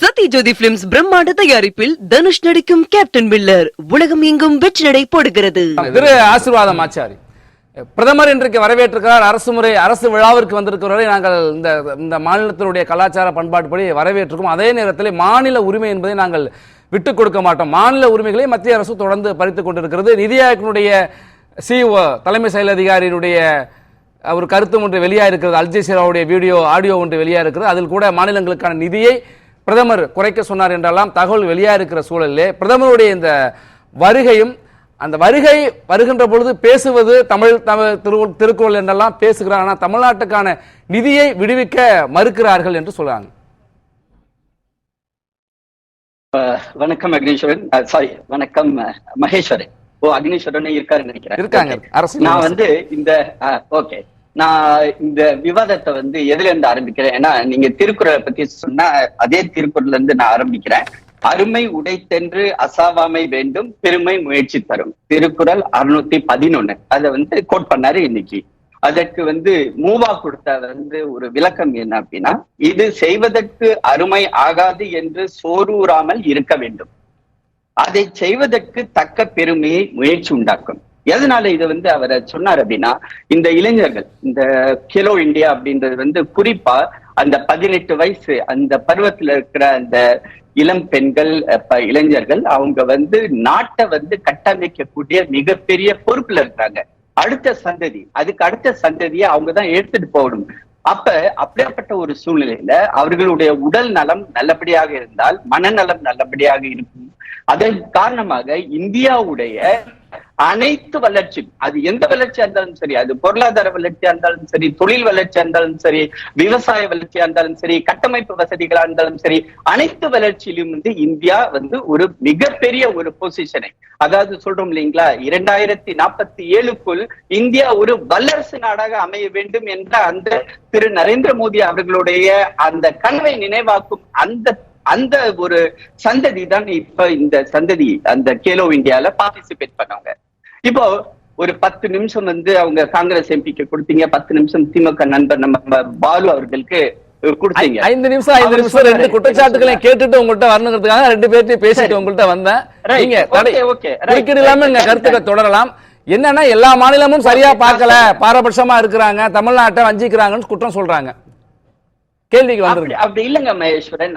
Sathyajothi films பிரம்மாண்ட தயாரிப்பில் தனுஷ் நடிக்கும் கேப்டன் மில்லர் உலகம் எங்கும் வெற்றி நடை போடுகிறது. திரு ஆசீர்வாதம் ஆச்சாரி. பிரதமர் இன்றைக்கு வரவேற்றிருக்கிறார். அரசு முறை அரசு விழாவிற்கு வந்திருக்கிறவரை நாங்கள் இந்த இந்த மாநிலத்தினுடைய கலாச்சார பண்பாட்டுப்படி வரவேற்றிருக்கோம். அதே நேரத்தில் மாநில உரிமை என்பதை நாங்கள் விட்டுக் கொடுக்க மாட்டோம். மாநில உரிமைகளை மத்திய அரசு தொடர்ந்து பறித்துக் கொண்டிருக்கிறது. நிதி ஆயோக்கினுடைய சிஓ தலைமை செயல் அதிகாரியினுடைய ஒரு கருத்து ஒன்று வெளியாக இருக்கிறது அல்ஜசீராவுடைய வீடியோ ஆடியோ ஒன்று வெளியாக இருக்கிறது அதில் கூட மாநிலங்களுக்கான நிதியை பிரதமர் குறைக்க சொன்னார் என்றெல்லாம் தகவல் வெளியாக இருக்கிற சூழலிலே பிரதமருடைய இந்த வருகையும் அந்த வருகை வருகின்ற பொழுது பேசுவது தமிழ் தமிழ் திரு திருக்குறள் என்றெல்லாம் பேசுகிறார். ஆனால் தமிழ்நாட்டுக்கான நிதியை விடுவிக்க மறுக்கிறார்கள் என்று சொல்றாங்க. வணக்கம் அக்னீஸ்வரன். சாரி வணக்கம் மகேஸ்வரன். ஓ அக்னீஸ்வரனே இருக்காருன்னு நினைக்கிறேன். இருக்காங்க. அரசு நான் வந்து இந்த ஓகே நான் இந்த விவாதத்தை வந்து எதுல இருந்து ஆரம்பிக்கிறேன்? ஏன்னா நீங்க திருக்குறளை பத்தி சொன்னா அதே திருக்குறள்ல இருந்து நான் ஆரம்பிக்கிறேன். அருமை உடைத்தென்று அசாவாமை வேண்டும் பெருமை முயற்சி தரும். திருக்குறள் அறுநூத்தி பதினொன்னு. அதை வந்து கோட் பண்ணாரு இன்னைக்கு. அதற்கு வந்து மூவா கொடுத்த வந்து ஒரு விளக்கம் என்ன அப்படின்னா இது செய்வதற்கு அருமை ஆகாது என்று சோர்வுறாமல் இருக்க வேண்டும். அதை செய்வதற்கு தக்க பெருமையை முயற்சி உண்டாக்கும். எதனால இதை வந்து அவர் சொன்னார் அப்படின்னா இந்த இளைஞர்கள் இந்த கேலோ இந்தியா அப்படின்றது வந்து குறிப்பா அந்த பதினெட்டு வயசு அந்த பருவத்துல இருக்கிற அந்த இளம் பெண்கள் இளைஞர்கள் அவங்க வந்து நாட்டை வந்து கட்டமைக்கக்கூடிய மிகப்பெரிய பொறுப்புல இருக்கிறாங்க. அடுத்த சந்ததி அதுக்கு அடுத்த சந்ததியை அவங்க தான் எடுத்துட்டு போகணும். அப்ப அப்படியாப்பட்ட ஒரு சூழ்நிலையில அவர்களுடைய உடல் நலம் நல்லபடியாக இருந்தால் மனநலம் நல்லபடியாக இருக்கும். அதன் காரணமாக இந்தியாவுடைய அனைத்து வளர்ச்சி அது எந்த வளர்ச்சியா இருந்தாலும் சரி அது பொருளாதார வளர்ச்சியா இருந்தாலும் சரி தொழில் வளர்ச்சியா இருந்தாலும் சரி விவசாய வளர்ச்சியா இருந்தாலும் சரி கட்டமைப்பு வசதிகளா இருந்தாலும் சரி அனைத்து வளர்ச்சியிலும் வந்து இந்தியா வந்து ஒரு மிகப்பெரிய ஒரு பொசிஷனை அதாவது சொல்றோம் இல்லைங்களா இரண்டாயிரத்தி நாற்பத்தி ஏழுக்குள் இந்தியா ஒரு வல்லரசு நாடாக அமைய வேண்டும் என்ற அந்த திரு நரேந்திர மோடி அவர்களுடைய அந்த கனவை நினைவாக்கும் அந்த அந்த ஒரு சந்ததி தான் இப்ப இந்த சந்ததி அந்த கேலோ இந்தியால பார்ட்டிசிபேட் பண்ணவங்க. இப்போ ஒரு பத்து நிமிஷம் வந்து அவங்க காங்கிரஸ் எம்பிக்கு கொடுத்தீங்க பத்து நிமிஷம் திமுக நண்பர் நம்ம பாலு அவர்களுக்கு கொடுத்தீங்க. ஐந்து நிமிஷம் ஐந்து நிமிஷம் ரெண்டு குற்றச்சாட்டுகளை கேட்டுட்டு உங்கள்கிட்ட வரணுங்கிறதுக்காக ரெண்டு பேர்த்தையும் பேசிட்டு உங்கள்கிட்ட வந்தேன். நீங்க. குறுக்கீடு இல்லாம Right. இங்க கருத்துக்களை தொடரலாம். என்னன்னா எல்லா மாநிலமும் சரியா பார்க்கல. பாரபட்சமா இருக்கிறாங்க. தமிழ்நாட்டை வஞ்சிக்கிறாங்கன்னு குற்றம் சொல்றாங்க. கேள்விக்கு வந்துருங்க. அப்படி இல்லைங்க மகேஸ்வரன்.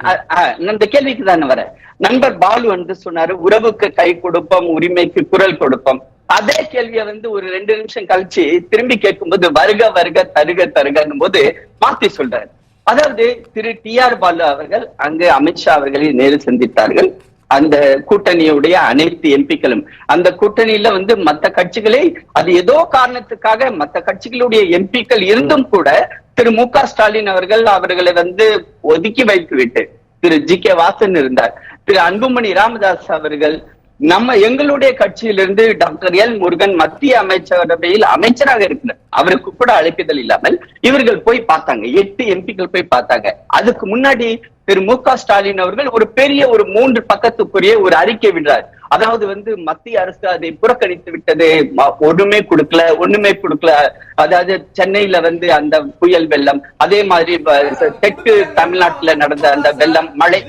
இந்த கேள்விக்கு தானே வரேன். நண்பர் பாலு வந்து சொன்னாரு உறவுக்கு கை கொடுப்போம் உரிமைக்கு குரல் கொடுப்போம். அதே கேள்வியை வந்து ஒரு ரெண்டு நிமிஷம் கழிச்சு திரும்பி கேட்கும்போது வருக வருக தருக தருகன்னும் போது மாத்தி சொல்றாரு. அதாவது திரு டி ஆர் பாலு அவர்கள் அங்கு அமித்ஷா அவர்களை நேரில் சந்தித்தார்கள். அந்த கூட்டணியுடைய அனைத்து எம்பிக்களும். அந்த கூட்டணியில வந்து மத்த கட்சிகளை அது ஏதோ காரணத்துக்காக மத்த கட்சிகளுடைய எம்பிக்கள் இருந்தும் கூட திரு மு க ஸ்டாலின் அவர்கள் அவர்களை வந்து ஒதுக்கி வைத்து விட்டு திரு ஜி கே வாசன் இருந்தார். திரு அன்புமணி ராமதாஸ் அவர்கள் நம்ம எங்களுடைய கட்சியிலிருந்து டாக்டர் எல் முருகன் மத்திய அமைச்சரவையில் அமைச்சராக இருக்கிறார். அவருக்கு கூட அழைப்பிதழ் இல்லாமல் இவர்கள் போய் பார்த்தாங்க. எட்டு எம்பிக்கள் போய் பார்த்தாங்க. அதுக்கு முன்னாடி திரு மு க ஸ்டாலின் அவர்கள் ஒரு பெரிய ஒரு மூன்று பக்கத்துக்குரிய ஒரு அறிக்கை விடுறார். அதாவது வந்து மத்திய அரசு அதை புறக்கணித்து விட்டது ஒண்ணுமே கொடுக்கல ஒண்ணுமே கொடுக்கல. அதாவது சென்னையில வந்து அந்த புயல் வெள்ளம் அதே மாதிரி தெற்கு தமிழ்நாட்டுல நடந்த அந்த வெள்ளம் மழை.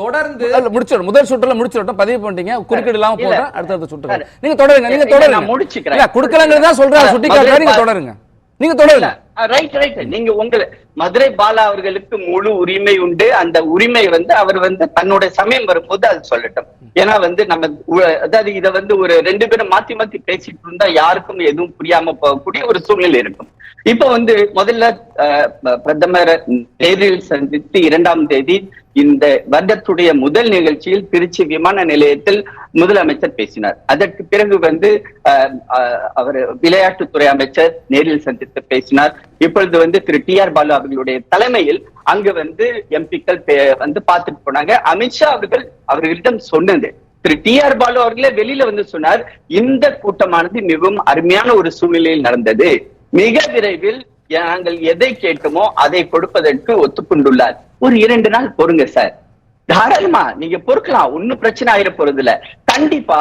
தொடர்ந்து இல்ல, முடிச்சிடணும். முதல் சுற்றுல முடிச்சிடட்டும். பதிவு பண்ணிட்டீங்க. குறுக்கீடு இல்லாம இல்ல. போட்டா அடுத்தடுத்த. நீங்க தொடருங்க நீங்க தொடருங்க. நான் முடிச்சுக்கிறேன். இல்ல குடுக்கலங்கிறது தான் சொல்றாரு. இல்ல, சுட்டி நீங்க தொடருங்க. நீங்க தொடருங்க. ரைட் ரைட் நீங்க உங்களை மதுரை பாலா அவர்களுக்கு முழு உரிமை உண்டு. அந்த உரிமை வந்து அவர் வந்து தன்னுடைய சமயம் வரும்போது அது சொல்லட்டும். ஏன்னா வந்து நம்ம அதாவது இத வந்து ஒரு ரெண்டு பேரும் மாத்தி மாத்தி பேசிட்டு இருந்தா யாருக்கும் எதுவும் புரியாம போகக்கூடிய ஒரு சூழ்நிலை இருக்கும். இப்ப வந்து முதல்ல பிரதமர் நேரில் சந்தித்து இரண்டாம் தேதி இந்த வருடத்துடைய முதல் நிகழ்ச்சியில் திருச்சி விமான நிலையத்தில் முதலமைச்சர் பேசினார். அதற்கு பிறகு வந்து அவர் விளையாட்டுத்துறை அமைச்சர் நேரில் சந்தித்து பேசினார். இப்பொழுது வந்து திரு டி ஆர் பாலு அவர்களுடைய தலைமையில் அங்கு வந்து எம்பிக்கள் வந்து பார்த்துட்டு போனாங்க. அமித்ஷா அவர்கள் அவர்களிடம் சொன்னது திரு டி ஆர் பாலு அவர்களே வெளியில வந்து சொன்னார் இந்த கூட்டமானது மிகவும் அருமையான ஒரு சூழ்நிலையில் நடந்தது. மிக விரைவில் நாங்கள் எதை கேட்டுமோ அதை கொடுப்பதற்கு ஒத்துக்கொண்டுள்ளார். ஒரு இரண்டு நாள் பொறுங்க சார். தாராளமா நீங்க பொறுக்கலாம் ஒன்னும் பிரச்சனை ஆயிட போறது இல்ல கண்டிப்பா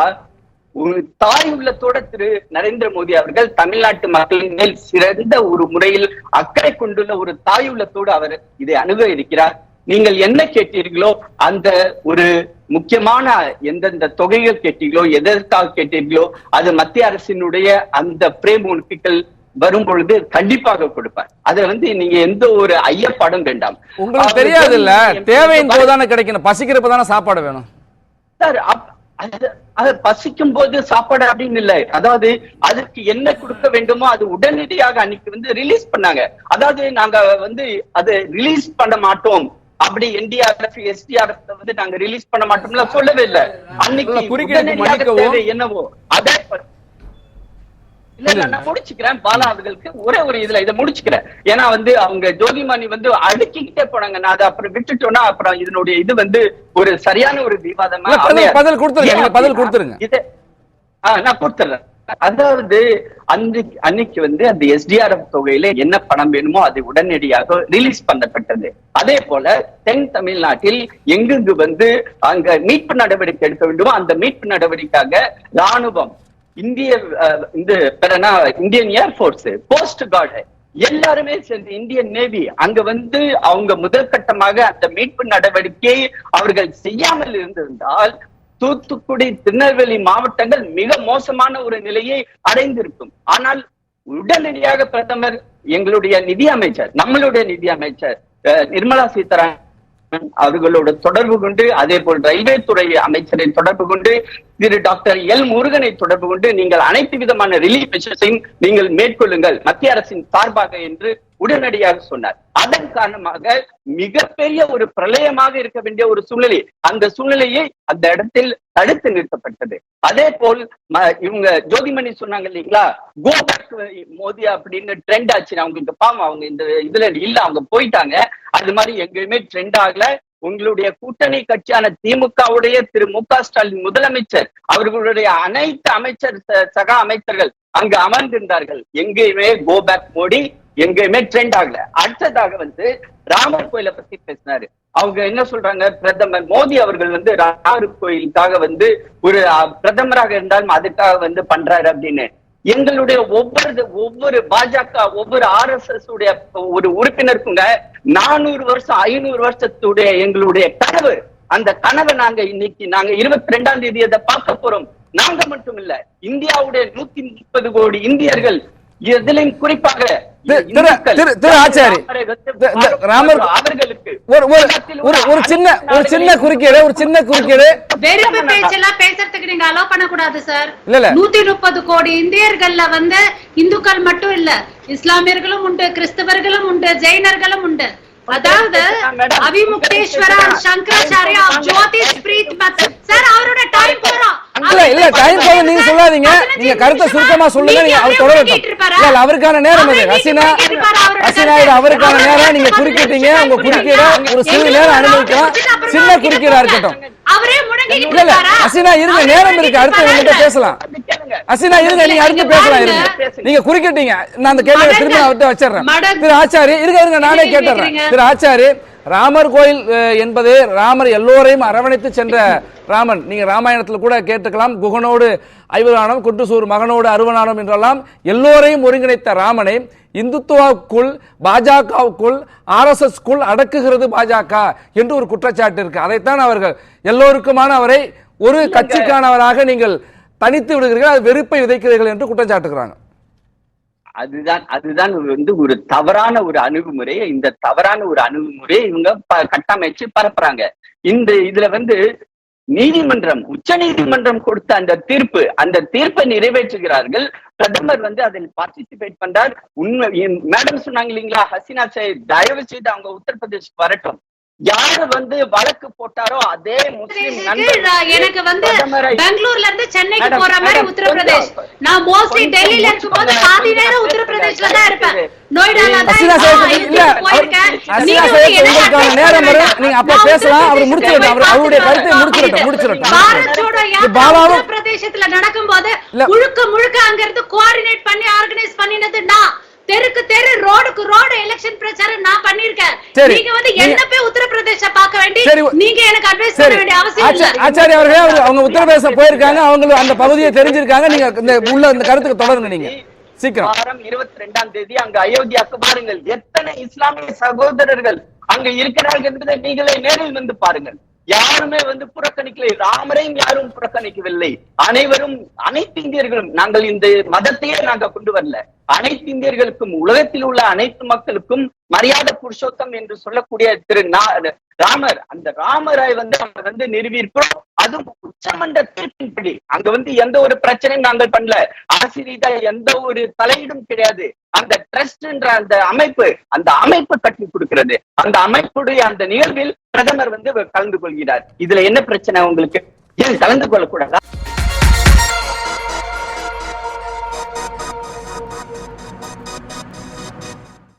தாய் உள்ளத்தோட திரு நரேந்திர மோடி அவர்கள் தமிழ்நாட்டு மக்களின் மேல் சிறந்த ஒரு முறையில் அக்கறை கொண்டுள்ள ஒரு தாய் உள்ளத்தோடு அவர் இதை அணுக இருக்கிறார். நீங்கள் என்ன கேட்டீர்களோ அந்த ஒரு முக்கியமான எந்தெந்த தொகைகள் கேட்டீர்களோ எதற்காக கேட்டீர்களோ அது மத்திய அரசினுடைய அந்த பிரேம் உறுப்பிகள் வரும் பொழுது கண்டிப்பாக கொடுப்பார். அதுல வந்து நீங்க எந்த ஒரு ஐயப்பாடும் வேண்டாம். உங்களுக்கு தெரியாது இல்ல? தேவையின் போது தானே கிடைக்கணும். பசிக்கிறப்ப தானே சாப்பாடு வேணும். சார் அது- பசிக்கும் போது சாப்பாடு அப்படின்னு இல்லை. அதாவது அதுக்கு என்ன கொடுக்க வேண்டுமோ அது உடனடியாக அன்னைக்கு வந்து ரிலீஸ் பண்ணாங்க. அதாவது நாங்க வந்து அது ரிலீஸ் பண்ண மாட்டோம். அப்படி என்டிஆர்எஃப் எஸ்டிஆர்எஃப் வந்து நாங்க ரிலீஸ் பண்ண மாட்டோம்ல சொல்லவே இல்லை. அன்னைக்கு என்னவோ அதை இல்ல நான் முடிச்சுக்கிறேன். பாலா அவர்களுக்கு ஒரே ஒரு இதுல இதை முடிச்சுக்கிறேன். ஏன்னா வந்து அவங்க ஜோதிமணி வந்து அடுக்கிக்கிட்டே போனாங்க. நான் அதை அப்புறம் விட்டுட்டோம்னா அப்புறம் இதனுடைய இது வந்து ஒரு சரியான ஒரு விவாதமா பதில் கொடுத்துருங்க, பதில் கொடுத்துருங்க. இது நான் கொடுத்துறேன். அதாவது அன்னைக்கு அன்னைக்கு வந்து அந்த எஸ்டிஆர்எஃப் தொகையில என்ன பணம் வேணுமோ அது உடனடியாக ரிலீஸ் பண்ணப்பட்டது. அதே போல தென் தமிழ்நாட்டில் எங்கெங்கு வந்து அங்க மீட்பு நடவடிக்கை எடுக்க வேண்டுமோ அந்த மீட்பு நடவடிக்கைக்காக ராணுவம் இந்திய இந்த பேரனா Indian air force coast guard எல்லாருமே சேர்ந்து இந்தியன் நேவி அங்க வந்து அவங்க முதல் கட்டமாக அந்த மீட்பு நடவடிக்கையை அவர்கள் செய்யாமல் இருந்திருந்தால் தூத்துக்குடி திருநெல்வேலி மாவட்டங்கள் மிக மோசமான ஒரு நிலையை அடைந்திருக்கும். ஆனால் உடனடியாக பிரதமர் எங்களுடைய நிதி அமைச்சர் நம்மளுடைய நிதி அமைச்சர் அஹ், நிர்மலா சீதாராமன் அவர்களோட தொடர்பு கொண்டு அதே போல் ரயில்வே துறை அமைச்சரை தொடர்பு கொண்டு திரு டாக்டர் எல் முருகனை தொடர்பு கொண்டு நீங்கள் அனைத்து விதமான ரிலீஃப் மெஷர்ஸையும் நீங்கள் மேற்கொள்ளுங்கள். மத்திய அரசின் சார்பாக என்று உடனடியாக சொன்னார். அதன் காரணமாக மிகப்பெரிய ஒரு பிரளயமாக இருக்க வேண்டிய ஒரு சூழ்நிலை. அந்த சூழ்நிலையை அந்த இடத்தில் தடுத்து நிறுத்தப்பட்டது. அதே போல் ம- இவங்க ஜோதிமணி சொன்னாங்க இல்லைங்களா? கோ பேக் மோதி அப்படின்னு ட்ரெண்ட் ஆச்சு அவங்க இந்த பாவம் அவங்க இந்த இதுல இல்ல அவங்க போயிட்டாங்க. அது மாதிரி எங்கேயுமே ட்ரெண்ட் ஆகல. உங்களுடைய கூட்டணி கட்சியான திமுகவுடைய திரு. மு. க. ஸ்டாலின் முதலமைச்சர் அவர்களுடைய அனைத்து அமைச்சர் ச- சக அமைச்சர்கள் அங்கு அமர்ந்திருந்தார்கள். எங்கேயுமே கோ பேக் மோடி எங்கேயுமே ட்ரெண்ட் ஆகல. அடுத்ததாக வந்து ராமர் கோயிலை பத்தி பேசினாரு. அவங்க என்ன சொல்றாங்க? பிரதமர் மோடி அவர்கள் வந்து ராமர் கோயிலுக்காக வந்து ஒரு பிரதமராக இருந்தாலும் அதுக்காக வந்து பண்றாரு அப்படின்னு. எங்களுடைய ஒவ்வொரு ஒவ்வொரு பாஜக ஒவ்வொரு ஆர் எஸ் எஸ் உடைய ஒரு உறுப்பினருக்குங்க நானூறு வருஷம் ஐநூறு வருஷத்துடைய எங்களுடைய கனவு. அந்த கனவை நாங்க இன்னைக்கு நாங்க இருபத்தி ரெண்டாம் தேதி அதை பார்க்க போறோம். நாங்க மட்டும் இல்ல இந்தியாவுடைய நூத்தி முப்பது கோடி இந்தியர்கள் எதிலும் குறிப்பாக ஆச்சாரி, ராமரை வந்து தி- தி- ராமர் அவர்களுக்கு ஒரு ஒரு உலகத்தில் ஒரு உள்ள ஒரு சின்ன ஒரு சின்ன நாடுகளில் குறுக்கீடு ஒரு சின்ன குறுக்கீடு. வெறுப்பு பேச்செல்லாம் பேசுறதுக்கு நீங்க அலோ பண்ணக்கூடாது சார் இல்ல. நூத்தி முப்பது கோடி இந்தியர்கள்ல வந்து இந்துக்கள் மட்டும் இல்ல இஸ்லாமியர்களும் உண்டு கிறிஸ்தவர்களும் உண்டு ஜெயினர்களும் உண்டு. அதாவது மேடம், அவிமுக்தேஸ்வரா சங்கராச்சாரியா ஜோதி ஸ்பிரீத் மத் சார் அவரோட டைம் போறோம் இல்ல டைம் போது நீங்க சொல்லாதீங்க. நீங்க கருத்தை சுருக்கமா சொல்லுங்க. நீங்க அவர் தொடரட்டும். இல்ல அவருக்கான நேரம் அது. ஹசீனா ஹசீனா இது அவருக்கான நேரம். நீங்க குறுக்கிட்டீங்க. உங்க குறுக்கீட ஒரு சிறு நேரம் அனுபவிக்கலாம் சின்ன குறுக்கீடா இருக்கட்டும். இல்ல இல்ல? ஹசீனா இருங்க. நேரம் இருக்கு. அடுத்து உங்ககிட்ட? பேசலாம். ஹசீனா இருங்க. நீங்க அடுத்து பேசலாம் இருங்க. நீங்க குறுக்கிட்டீங்க. நான் அந்த கேள்வியை. திரும்ப அவர்கிட்ட வச்சிடுறேன். திரு ஆச்சாரி இருங்க இருங்க. நானே கேட்டுறேன்? திரு ஆச்சாரி ராமர் கோயில் என்பது ராமர் எல்லோரையும் அரவணைத்து சென்ற ராமன். நீங்க ராமாயணத்துல கூட கேட்டுக்கலாம். குகனோடு ஐவரானம் குண்டுசூர் மகனோடு அருவனானம் என்றெல்லாம் எல்லோரையும் ஒருங்கிணைத்த ராமனை இந்துத்துவாவுக்குள் பாஜகவுக்குள் ஆர்எஸ்எஸ்க்குள் அடக்குகிறது பாஜக என்று ஒரு குற்றச்சாட்டு இருக்கு. அதைத்தான் அவர்கள் எல்லோருக்குமான அவரை ஒரு கட்சிக்கானவராக நீங்கள் தனித்து விடுகிறீர்கள். அது வெறுப்பை விதைக்கிறீர்கள் என்று குற்றம் சாட்டுகிறாங்க அதுதான் அதுதான் வந்து ஒரு தவறான ஒரு அணுகுமுறை இந்த தவறான ஒரு அணுகுமுறையை இவங்க கட்டமைச்சு பரப்புறாங்க. இந்த இதுல வந்து நீதிமன்றம் உச்ச நீதிமன்றம் கொடுத்த அந்த தீர்ப்பு அந்த தீர்ப்பை நிறைவேற்றுகிறார்கள். பிரதமர் வந்து அதில் பார்ட்டிசிபேட் பண்றார். உண்மை மேடம் சொன்னாங்க இல்லைங்களா ஹசீனா சையத் தயவு செய்து அவங்க உத்தரப்பிரதேஷ் வரட்டும். யாரு வந்து வழக்கு போட்டாரோ அதே முஸ்லிம் எனக்கு வந்து பெங்களூர்ல இருந்து சென்னைக்கு போற மாதிரி உத்தரப்பிரதேஷ். நான் மோஸ்ட்லி டெல்லியில இருக்கும்போது. பாதி நேரம் உத்தரப்பிரதேஷ்ல தான் இருப்பேன். நொய்டால தான் நீங்க நேரம் வரும். அப்ப பேசலாம். அவர் அவருடைய கருத்தை யாத்திரை உத்தரப்பிரதேசத்துல நடக்கும்போது. முழுக்க முழுக்க அங்க இருந்து கோஆர்டினேட் பண்ணி ஆர்கனைஸ் பண்ணினது நான். தெருக்கு தெரு ரோடுக்கு ரோடு சரி. நீங்க வந்து என்ன போய் உத்தரப்பிரதேச பார்க்க வேண்டி. நீங்க எனக்கு அட்வைஸ் பண்ண சரி வேண்டிய அவசியம் ஆச்சா- இல்ல. ஆச்சாரி அவர்களே அவர் அவங்க உத்தரப்பிரதேசம் போயிருக்காங்க. அவங்களுக்கு அந்த பகுதியை தெரிஞ்சிருக்காங்க. நீங்க இந்த உள்ள இந்த கருத்துக்கு தொடருங்க நீங்க. சீக்கிரம். வாரம் இருபத்தி ரெண்டாம் தேதி அங்க அயோத்தியாக்கு பாருங்கள் எத்தனை இஸ்லாமிய சகோதரர்கள் அங்க இருக்கிறார்கள் என்பதை நீங்களே நேரில் வந்து பாருங்கள். யாருமே வந்து புறக்கணிக்கலை. ராமரையும் யாரும் புறக்கணிக்கவில்லை. அனைவரும் அனைத்து இந்தியர்களும் நாங்கள் இந்த மதத்தையே நாங்க கொண்டு வரல. அனைத்து இந்தியர்களுக்கும் உலகத்தில் உள்ள அனைத்து மக்களுக்கும் மரியாதை புருஷோத்தம் என்று சொல்லக்கூடிய திரு ராமர். அந்த ராமரை வந்து அவர் வந்து நிறுவியிருக்கிறோம். அதுவும் உச்சமன்ற தீர்ப்பின்படி அங்க வந்து எந்த ஒரு பிரச்சனையும் நாங்கள் பண்ணல. அரசு எந்த ஒரு தலையீடும் கிடையாது. அந்த ட்ரஸ்ட்ன்ற அந்த அமைப்பு அந்த அமைப்பு கட்டி கொடுக்கிறது. அந்த அமைப்புடைய அந்த நிகழ்வில் பிரதமர் வந்து கலந்து கொள்கிறார். இதுல என்ன பிரச்சனை உங்களுக்கு? ஏன் கலந்து கொள்ளக்கூடாதா?